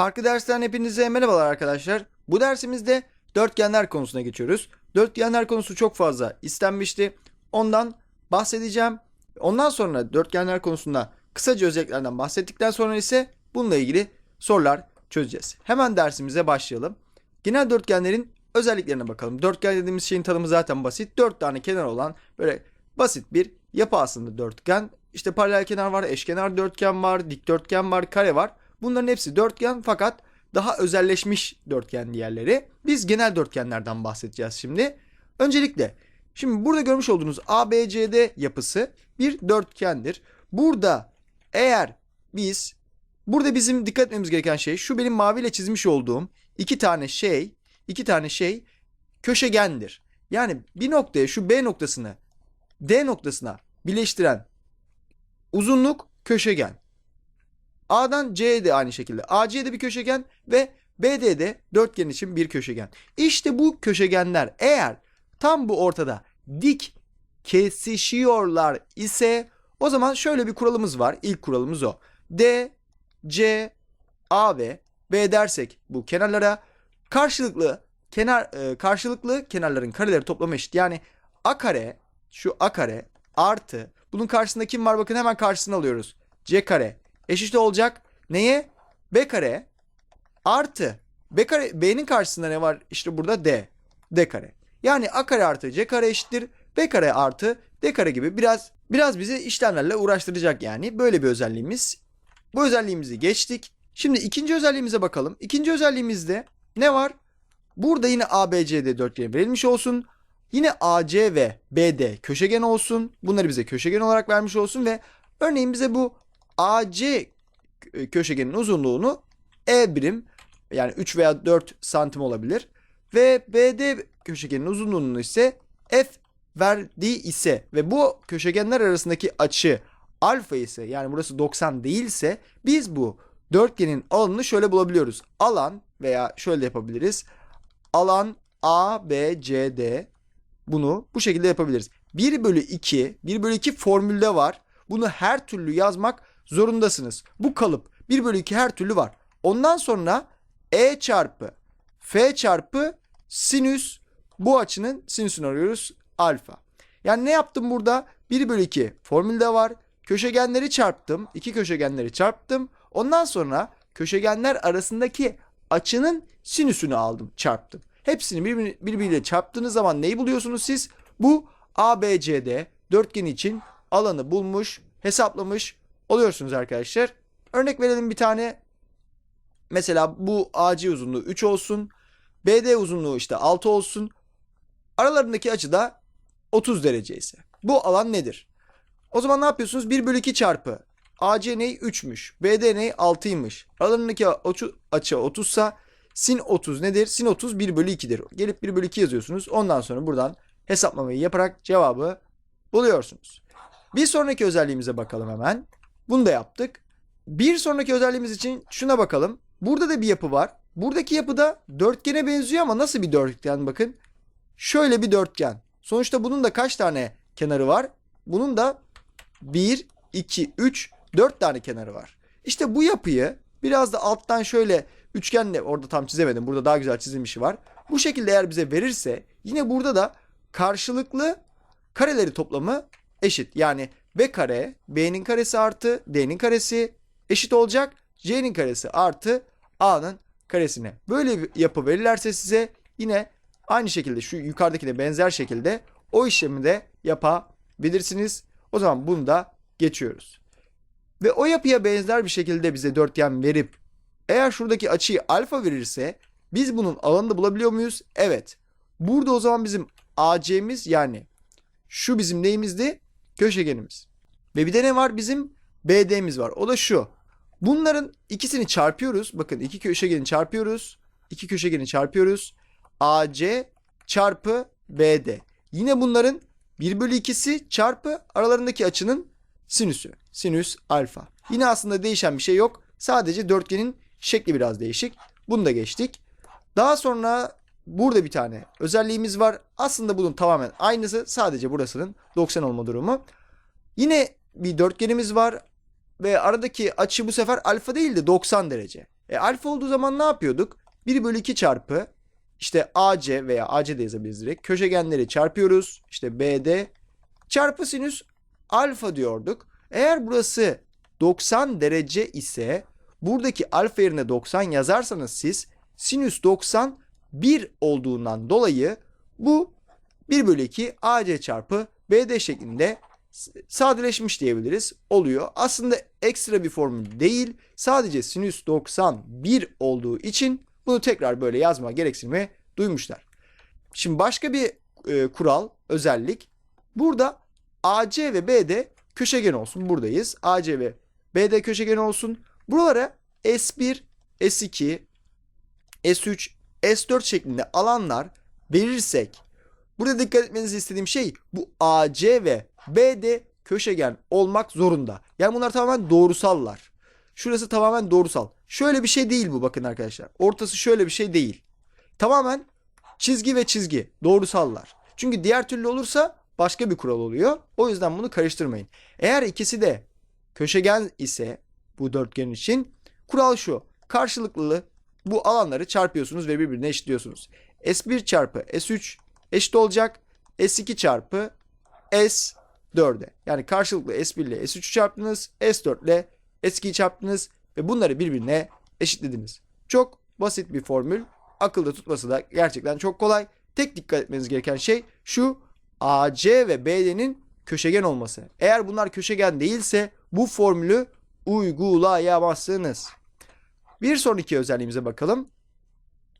Farklı dersten hepinize merhabalar arkadaşlar. Bu dersimizde dörtgenler konusuna geçiyoruz. Dörtgenler konusu çok fazla istenmişti. Ondan bahsedeceğim. Ondan sonra dörtgenler konusunda kısaca özelliklerden bahsettikten sonra ise bununla ilgili sorular çözeceğiz. Hemen dersimize başlayalım. Genel dörtgenlerin özelliklerine bakalım. Dörtgen dediğimiz şeyin tanımı zaten basit. Dört tane kenar olan böyle basit bir yapı aslında dörtgen. İşte paralel kenar var, eşkenar dörtgen var, dikdörtgen var, kare var. Bunların hepsi dörtgen fakat daha özelleşmiş dörtgen diğerleri. Biz genel dörtgenlerden bahsedeceğiz şimdi. Öncelikle şimdi burada görmüş olduğunuz ABCD yapısı bir dörtgendir. Burada eğer biz burada bizim dikkat etmemiz gereken şey şu benim maviyle çizmiş olduğum iki tane şey, iki tane şey köşegendir. Yani bir noktaya şu B noktasını D noktasına birleştiren uzunluk köşegen. A'dan C'ye de aynı şekilde. AC de bir köşegen ve BD de dörtgen için bir köşegen. İşte bu köşegenler eğer tam bu ortada dik kesişiyorlar ise o zaman şöyle bir kuralımız var. İlk kuralımız o. D, C, A ve B dersek bu kenarlara karşılıklı kenar e, karşılıklı kenarların kareleri toplamı eşit. Yani A kare şu A kare artı bunun karşısında kim var bakın hemen karşısına alıyoruz. C kare eşit olacak neye? B kare artı B kare B'nin karşısında ne var? İşte burada D. D kare. Yani A kare artı C kare eşittir. B kare artı D kare gibi biraz biraz bizi işlemlerle uğraştıracak yani. Böyle bir özelliğimiz. Bu özelliğimizi geçtik. Şimdi ikinci özelliğimize bakalım. İkinci özelliğimizde ne var? Burada yine ABCD dörtgeni verilmiş olsun. Yine AC ve BD köşegen olsun. Bunları bize köşegen olarak vermiş olsun ve örneğin bize bu AC köşegenin uzunluğunu E birim yani 3 veya 4 santim olabilir. Ve BD köşegenin uzunluğunu ise F verdiği ise ve bu köşegenler arasındaki açı alfa ise yani burası 90 değilse biz bu dörtgenin alanını şöyle bulabiliyoruz. Alan veya şöyle yapabiliriz. Alan A, B, C, D bunu bu şekilde yapabiliriz. 1 bölü 2, 1 bölü 2 formülde var. Bunu her türlü yazmak zorundasınız. Bu kalıp 1 bölü 2 her türlü var. Ondan sonra E çarpı F çarpı sinüs bu açının sinüsünü arıyoruz alfa. Yani ne yaptım burada? 1 bölü 2 formülde var. Köşegenleri çarptım. iki köşegenleri çarptım. Ondan sonra köşegenler arasındaki açının sinüsünü aldım çarptım. Hepsini birbirine, birbiriyle çarptığınız zaman neyi buluyorsunuz siz? Bu ABCD dörtgen için alanı bulmuş, hesaplamış oluyorsunuz arkadaşlar. Örnek verelim bir tane. Mesela bu AC uzunluğu 3 olsun. BD uzunluğu işte 6 olsun. Aralarındaki açı da 30 derece ise. Bu alan nedir? O zaman ne yapıyorsunuz? 1 bölü 2 çarpı. AC ney? 3'müş. BD ney? 6'ymış. Aralarındaki açı 30 sa sin 30 nedir? Sin 30 1 bölü 2'dir. Gelip 1 bölü 2 yazıyorsunuz. Ondan sonra buradan hesaplamayı yaparak cevabı buluyorsunuz. Bir sonraki özelliğimize bakalım hemen. Bunu da yaptık. Bir sonraki özelliğimiz için şuna bakalım. Burada da bir yapı var. Buradaki yapı da dörtgene benziyor ama nasıl bir dörtgen bakın. Şöyle bir dörtgen. Sonuçta bunun da kaç tane kenarı var? Bunun da 1, 2, 3, 4 tane kenarı var. İşte bu yapıyı biraz da alttan şöyle üçgenle orada tam çizemedim. Burada daha güzel çizilmişi var. Bu şekilde eğer bize verirse yine burada da karşılıklı kareleri toplamı eşit. Yani B kare B'nin karesi artı D'nin karesi eşit olacak. C'nin karesi artı A'nın karesine. Böyle bir yapı verirlerse size yine aynı şekilde şu yukarıdakine benzer şekilde o işlemi de yapabilirsiniz. O zaman bunu da geçiyoruz. Ve o yapıya benzer bir şekilde bize dörtgen verip eğer şuradaki açıyı alfa verirse biz bunun alanını bulabiliyor muyuz? Evet. Burada o zaman bizim AC'miz yani şu bizim neyimizdi? Köşegenimiz. Ve bir de ne var? Bizim BD'miz var. O da şu. Bunların ikisini çarpıyoruz. Bakın iki köşegeni çarpıyoruz. İki köşegeni çarpıyoruz. AC çarpı BD. Yine bunların 1 bölü 2'si çarpı aralarındaki açının sinüsü. Sinüs alfa. Yine aslında değişen bir şey yok. Sadece dörtgenin şekli biraz değişik. Bunu da geçtik. Daha sonra burada bir tane özelliğimiz var. Aslında bunun tamamen aynısı. Sadece burasının 90 olma durumu. Yine bir dörtgenimiz var. Ve aradaki açı bu sefer alfa değil de 90 derece. E, alfa olduğu zaman ne yapıyorduk? 1 bölü 2 çarpı işte AC veya AC de yazabiliriz direkt. Köşegenleri çarpıyoruz. İşte BD çarpı sinüs alfa diyorduk. Eğer burası 90 derece ise buradaki alfa yerine 90 yazarsanız siz sinüs 90 1 olduğundan dolayı bu 1 bölü 2 AC çarpı BD şeklinde sadeleşmiş diyebiliriz. Oluyor. Aslında ekstra bir formül değil. Sadece sinüs 90 1 olduğu için bunu tekrar böyle yazma gereksinimi duymuşlar. Şimdi başka bir e, kural, özellik. Burada AC ve BD köşegen olsun. Buradayız. AC ve BD köşegen olsun. Buralara S1, S2, S3, S4 şeklinde alanlar verirsek burada dikkat etmenizi istediğim şey bu AC ve BD köşegen olmak zorunda. Yani bunlar tamamen doğrusallar. Şurası tamamen doğrusal. Şöyle bir şey değil bu bakın arkadaşlar. Ortası şöyle bir şey değil. Tamamen çizgi ve çizgi doğrusallar. Çünkü diğer türlü olursa başka bir kural oluyor. O yüzden bunu karıştırmayın. Eğer ikisi de köşegen ise bu dörtgen için kural şu. Karşılıklı bu alanları çarpıyorsunuz ve birbirine eşitliyorsunuz. S1 çarpı S3 eşit olacak. S2 çarpı S4'e. Yani karşılıklı S1 ile S3'ü çarptınız. S4 ile S2'yi çarptınız. Ve bunları birbirine eşitlediniz. Çok basit bir formül. Akılda tutması da gerçekten çok kolay. Tek dikkat etmeniz gereken şey şu. AC ve BD'nin köşegen olması. Eğer bunlar köşegen değilse bu formülü uygulayamazsınız. Bir sonraki özelliğimize bakalım.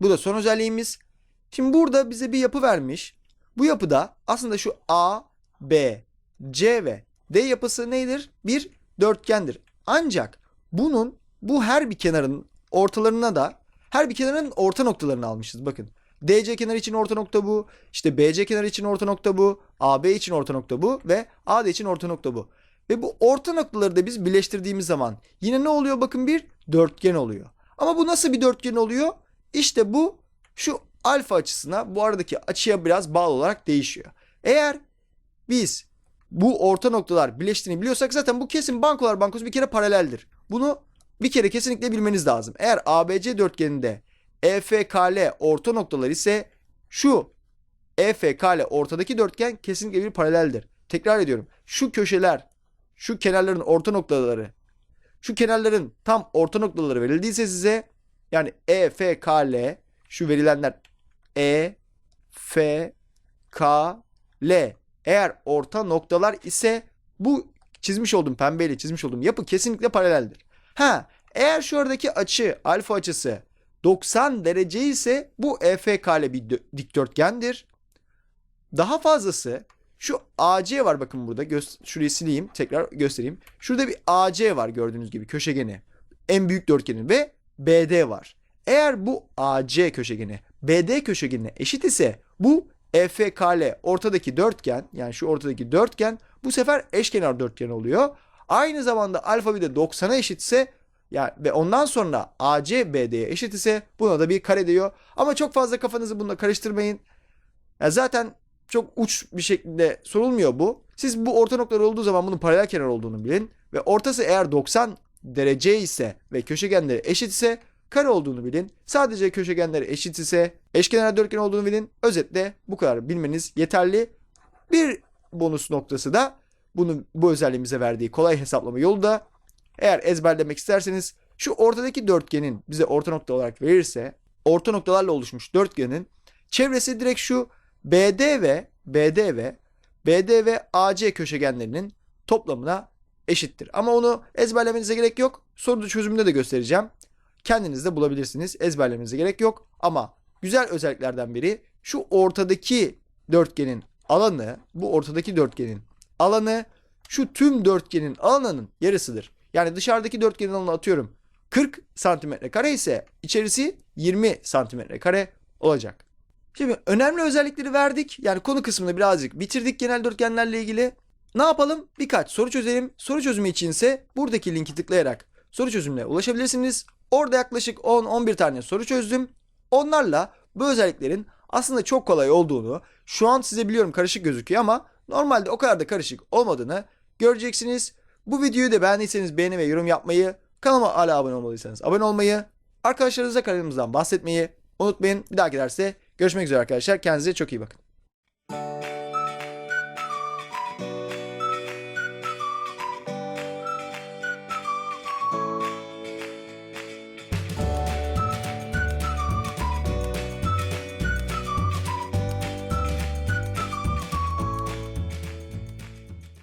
Bu da son özelliğimiz. Şimdi burada bize bir yapı vermiş. Bu yapıda aslında şu A, B, C ve D yapısı nedir? Bir dörtgendir. Ancak bunun bu her bir kenarın ortalarına da her bir kenarın orta noktalarını almışız. Bakın DC kenarı için orta nokta bu. İşte BC kenarı için orta nokta bu. AB için orta nokta bu. Ve AD için orta nokta bu. Ve bu orta noktaları da biz birleştirdiğimiz zaman yine ne oluyor? Bakın bir dörtgen oluyor. Ama bu nasıl bir dörtgen oluyor? İşte bu şu alfa açısına bu aradaki açıya biraz bağlı olarak değişiyor. Eğer biz bu orta noktalar birleştiğini biliyorsak zaten bu kesin bankolar bankosu bir kere paraleldir. Bunu bir kere kesinlikle bilmeniz lazım. Eğer ABC dörtgeninde EFKL orta noktalar ise şu EFKL ortadaki dörtgen kesinlikle bir paraleldir. Tekrar ediyorum. Şu köşeler, şu kenarların orta noktaları, şu kenarların tam orta noktaları verildiyse size yani EFKL şu verilenler E, F, K, L eğer orta noktalar ise bu çizmiş olduğum pembeyle çizmiş olduğum yapı kesinlikle paraleldir. Ha eğer şu aradaki açı alfa açısı 90 derece ise bu EFK'le bir dö- dikdörtgendir. Daha fazlası şu AC var bakın burada. Gö- şurayı sileyim tekrar göstereyim. Şurada bir AC var gördüğünüz gibi köşegeni. En büyük dörtgenin ve BD var. Eğer bu AC köşegeni BD köşegenine eşit ise bu EFKL ortadaki dörtgen yani şu ortadaki dörtgen bu sefer eşkenar dörtgen oluyor. Aynı zamanda alfa bir de 90'a eşitse yani ve ondan sonra AC BD'ye eşit ise buna da bir kare diyor. Ama çok fazla kafanızı bununla karıştırmayın. Ya zaten çok uç bir şekilde sorulmuyor bu. Siz bu orta noktalar olduğu zaman bunun paralel kenar olduğunu bilin. Ve ortası eğer 90 derece ise ve köşegenleri eşit ise kare olduğunu bilin. Sadece köşegenleri eşit ise eşkenar dörtgen olduğunu bilin. Özetle bu kadar bilmeniz yeterli. Bir bonus noktası da bunu bu özelliğimize verdiği kolay hesaplama yolu da eğer ezberlemek isterseniz şu ortadaki dörtgenin bize orta nokta olarak verirse orta noktalarla oluşmuş dörtgenin çevresi direkt şu BD ve BD ve BD ve AC köşegenlerinin toplamına eşittir. Ama onu ezberlemenize gerek yok. Soru çözümünde de göstereceğim. Kendiniz de bulabilirsiniz. Ezberlemenize gerek yok. Ama güzel özelliklerden biri şu ortadaki dörtgenin alanı, bu ortadaki dörtgenin alanı şu tüm dörtgenin alanının yarısıdır. Yani dışarıdaki dörtgenin alanı atıyorum 40 santimetre kare ise içerisi 20 santimetre kare olacak. Şimdi önemli özellikleri verdik. Yani konu kısmını birazcık bitirdik genel dörtgenlerle ilgili. Ne yapalım? Birkaç soru çözelim. Soru çözümü içinse buradaki linki tıklayarak soru çözümüne ulaşabilirsiniz. Orada yaklaşık 10-11 tane soru çözdüm. Onlarla bu özelliklerin aslında çok kolay olduğunu, şu an size biliyorum karışık gözüküyor ama normalde o kadar da karışık olmadığını göreceksiniz. Bu videoyu da beğendiyseniz beğeni ve yorum yapmayı, kanalıma hala abone olmadıysanız abone olmayı Arkadaşlarınıza kanalımızdan bahsetmeyi unutmayın. Bir dahaki derste görüşmek üzere arkadaşlar. Kendinize çok iyi bakın.